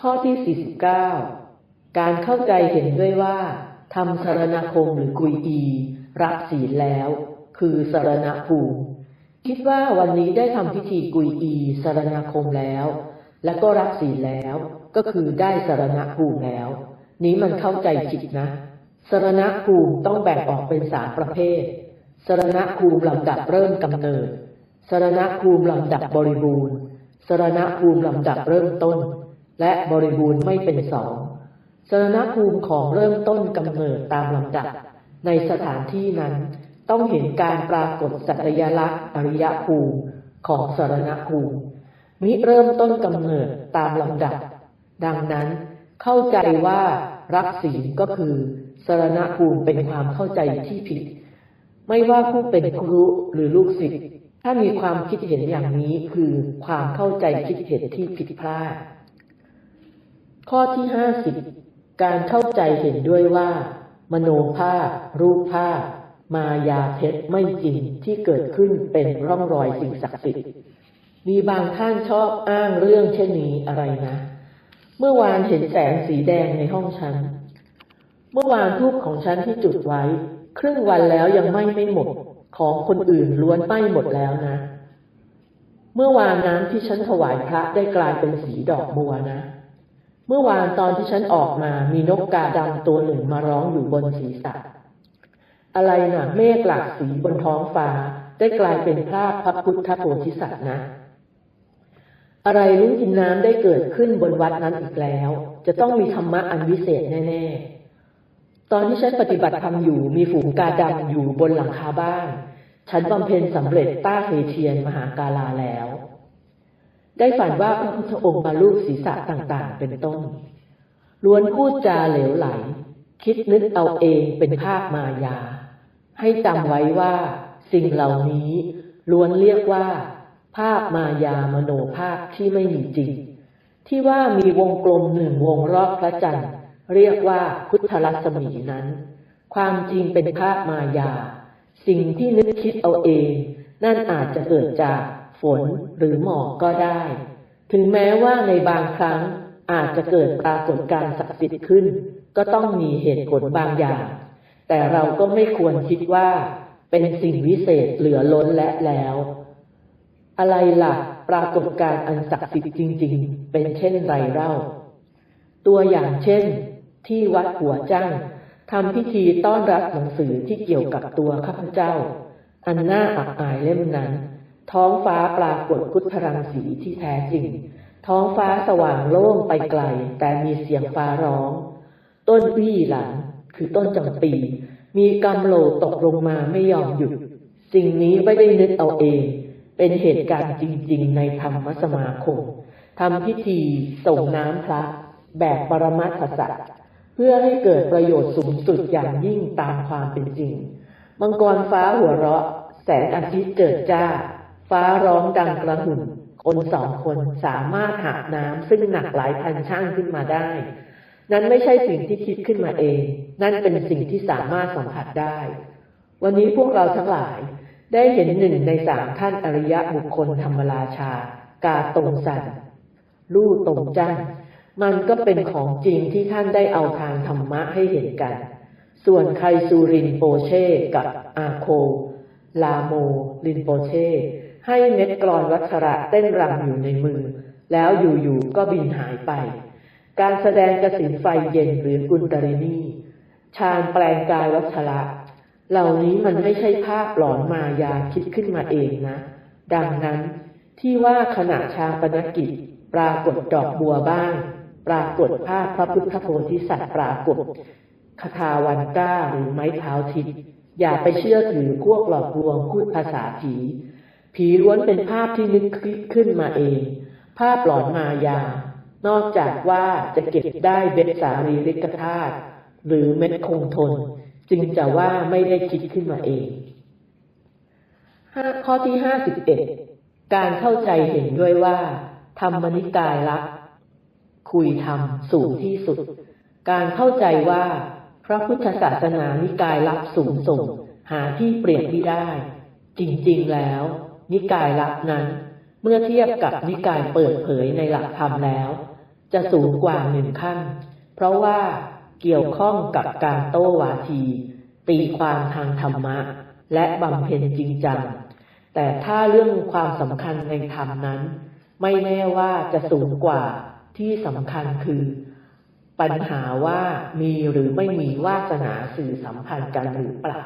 ข้อที่ 49 การเข้าใจเห็นด้วยว่าทำสารณคมหรือกุยอีรับศีลแล้ว คือสารณภูมิ คิดว่าวันนี้ได้ทำพิธีกุยอีสารณคมแล้ว แล้วก็รับศีลแล้ว ก็คือได้สารณภูมิแล้ว นี้มันเข้าใจผิดนะสารณภูมิต้องแบ่งออกเป็นสามประเภทสารณภูมิลำดับเริ่มกำเนิดสารณภูมิลำดับบริบูรณ์สารณภูมิลำดับเริ่มต้น และบริบูรณ์ไม่เป็นสองสารณภูมิของเริ่มต้นกำเนิดตามลำดับ ในสถานที่นั้น ต้องเห็นการปรากฏสัตยลักษณ์อริยภูมิของสารณภูมิมิเริ่มต้นกำเนิดตามลำดับ ดังนั้นเข้าใจว่ารักศีลก็คือสารณภูมิเป็นความเข้าใจที่ผิด ไม่ว่าผู้เป็นครูหรือลูกศิษย์ถ้ามีความคิดเห็นอย่างนี้คือความเข้าใจคิดเห็นที่ผิดพลาด ข้อที่ห้าสิบการเข้าใจเห็นด้วยว่า มโนภาพ รูปภาพ มายาเท็จไม่จริงที่เกิดขึ้นเป็นร่องรอยสิ่งศักดิ์สิทธิ์มีบางท่านชอบอ้างเรื่องเช่นนี้อะไรนะ เมื่อวานเห็นแสงสีแดงในห้องฉัน เมื่อวานทูบของฉันที่จุดไว้ ครึ่งวันแล้วยังไหม้ไม่หมด ของคนอื่นล้วนไหม้หมดแล้วนะ เมื่อวานน้ำที่ฉันถวายพระได้กลายเป็นสีดอกบัวนะ เมื่อวานตอนที่ฉันออกมามีนกกาดำตัวหนึ่งมาร้องอยู่บนศีรษะ อะไรนะ่ะเมฆหลากสีบนท้องฟ้าได้กลายเป็นภาพพระพุทธโพธิสัตว์นะ อะไรลุ้งกินน้ำได้เกิดขึ้นบนวัดนั้นอีกแล้ว จะต้องมีธรรมะอันวิเศษแน่ๆ ตอนที่ฉันปฏิบัติธรรมอยู่มีฝูงกาดำอยู่บนหลังคาบ้าน ฉันบำเพ็ญสำเร็จต้าเฮเทียนมหากาลาแล้ว ได้ฝันว่าพระพุทธองค์มาลูบศีรษะต่างๆ เป็นต้น ล้วนพูดจาเหลวไหล คิดนึกเอาเองเป็นภาพมายา ให้จำไว้ว่า สิ่งเหล่านี้ล้วนเรียกว่า ภาพมายามโนภาพที่ไม่มีจริง ที่ว่ามีวงกลมหนึ่งวงรอบพระจันทร์เรียกว่าพุทธลัศมีนั้น ความจริงเป็นภาพมายา สิ่งที่นึกคิดเอาเอง นั่นอาจจะเกิดจาก ฝนหรือหมอกก็ได้ ถึงแม้ว่าในบางครั้งอาจจะเกิดปรากฏการศักดิ์สิทธิ์ขึ้น ก็ต้องมีเหตุผลบางอย่าง แต่เราก็ไม่ควรคิดว่า เป็นสิ่งวิเศษเหลือล้นและแล้ว อะไรล่ะ ปรากฏการอันศักดิ์สิทธิ์จริง ๆ เป็นเช่นไรเล่า ตัวอย่างเช่น ที่วัดหัวจ้างทำพิธีต้อนรับหนังสือที่เกี่ยวกับตัวข้าพเจ้า อันน่าอับอายเล่มนั้น ท้องฟ้าปรากฏพุทธรังสีที่แท้จริง ท้องฟ้าสว่างโล่งไปไกล แต่มีเสียงฟ้าร้อง ต้นวี่หลัง คือต้นจำปี มีกำโลตกลงมาไม่ยอมหยุด สิ่งนี้ไม่ได้นึกเอาเอง เป็นเหตุการณ์จริง ๆ ในธรรมสมาคมทำพิธีส่งน้ำพระแบบปรมัตถสัตว์เพื่อให้เกิดประโยชน์สูงสุดอย่างยิ่งตามความเป็นจริง มังกรฟ้าหัวเราะ แสงอาทิตย์เกิดจ้า ฟ้าร้องดังกระหึ่มคนสองคนสามารถหาน้ำซึ่งหนักหลายพันช่างขึ้นมาได้ นั้นไม่ใช่สิ่งที่คิดขึ้นมาเอง นั่นเป็นสิ่งที่สามารถสัมผัสได้ วันนี้พวกเราทั้งหลายได้เห็นหนึ่งในสามท่านอริยะบุคคลธรรมราชา กาตรงสันลู่ตรงจันมันก็เป็นของจริงที่ท่านได้เอาทางธรรมะให้เห็นกัน ส่วนใครซูรินโปเช่กับอาโค ลาโม ลินโปเช่ ให้เม็ดกรอนวัชระเต้นรำอยู่ในมือ แล้วอยู่ๆก็บินหายไป การแสดงกสินไฟเย็นหรือกุลตรินีชาญแปลงกายวัชระ เหล่านี้มันไม่ใช่ภาพหลอนมายาคิดขึ้นมาเองนะ ดังนั้นที่ว่าขณะชาปนกิจ ปรากฏดอกบัวบ้าง ปรากฏภาพพระพุทธโพธิสัตว์ปรากฏคาถาวันก้าหรือไม้เท้าทิศอย่าไปเชื่อถือพวกหลอกลวงพูดภาษาผี ผีล้วนเป็นภาพที่นึกคิดขึ้นมาเอง ภาพหลอนมายา นอกจากว่าจะเก็บได้เบ็ดสารีริกธาตุหรือเม็ดคงทน จึงจะว่าไม่ได้คิดขึ้นมาเอง ข้อที่ห้าสิบเอ็ดการเข้าใจเห็นด้วยว่า ธรรมนิกายรัก คุยธรรมสูงที่สุด การเข้าใจว่า พระพุทธศาสนานิกายลับสูงส่ง หาที่เปรียบไม่ได้ จริงๆแล้ว นิกายลับนั้น เมื่อเทียบกับนิกายเปิดเผยในหลักธรรมแล้ว จะสูงกว่าหนึ่งขั้น เพราะว่าเกี่ยวข้องกับการโต้วาที ตีความทางธรรมะ และบำเพ็ญจริงจัง แต่ถ้าเรื่องความสำคัญในธรรมนั้น ไม่แน่ว่าจะสูงกว่าที่สำคัญคือ ปัญหาว่ามีหรือไม่มีวาสนาสื่อสัมพันธ์กันหรือเปล่า